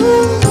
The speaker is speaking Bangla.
you.